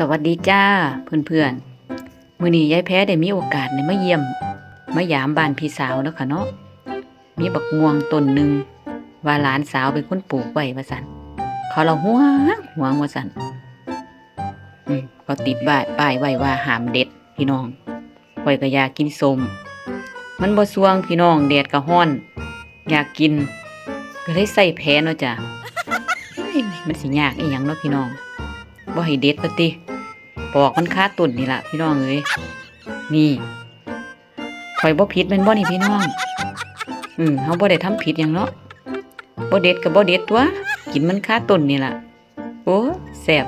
สวัสดีจ้าเพื่อนๆมื้อนี้ยายแพ้ได้มีโอกาสได้มาเยี่ยมมายามบ้านพี่สาวแล้วค่ะเนาะมีบักม่วงต้นหนึ่งว่าหลานสาวเป็นคนปลูกไว้ว่าซั่นเขาเราห่วงห่วงว่าซั่นอืมก็ติดบ้านป้ายไว้ว่าหามเด็ดพี่น้องข่อยก็อยากกินสมมันบ่สวงพี่น้องแดดก็ร้อน อยากกิน ก็เลยใส่แผนเนาะจ้ะมันสิยากอีหยังเนาะพี่น้อง บ่ให้เด็ดปะติปอกมันคาตุ่นนี่ละพี่น้องเอ้ยนี่ข่อยบ่ผิดม่นบ่นี่พี่น้อง อืมเฮาบ่ได้ทำผิดหยังเนาะบ่เด็ดก็บ่เด็ดตัวกินมันคาตุ่นนี่ละโอ้แซ่บ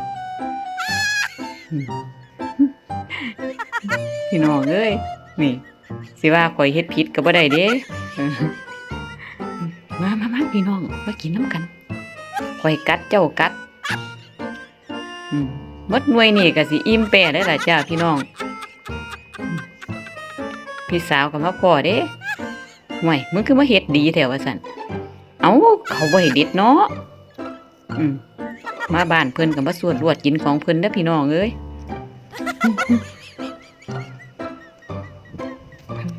พี่น้องเอ้ยนี่สิว่าข่อยเฮ็ดผิดก็บ่ได้เด้มามามาพี่น้องมากินน้ำกันข่อยกัดเจ้ากัด มดหน่วยนี่ก็สิอิ่มแปะได้ล่ะจ้าพี่น้อง พี่สาวก็มาพ่อเด้ห่วยมึงคือมาเฮ็ดดีแถวว่าซั่นเอาเขาบ่ให้เด็ดเนาะมาบ้านเพิ่นก็มาสวดรวดกินของเพิ่นเด้อพี่น้องเอ้ย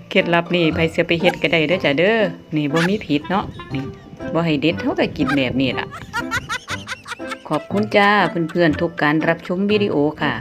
เคล็ดลับนี่ไผเสียไปเฮ็ดก็ได้เด้อจ้ะเด้อนี่บ่มีผิดเนาะนี่บ่ให้เด็ดเฮาก็กินแบบนี้ล่ะ ขอบคุณจ้าเพื่อนๆทุกการรับชมวิดีโอค่ะ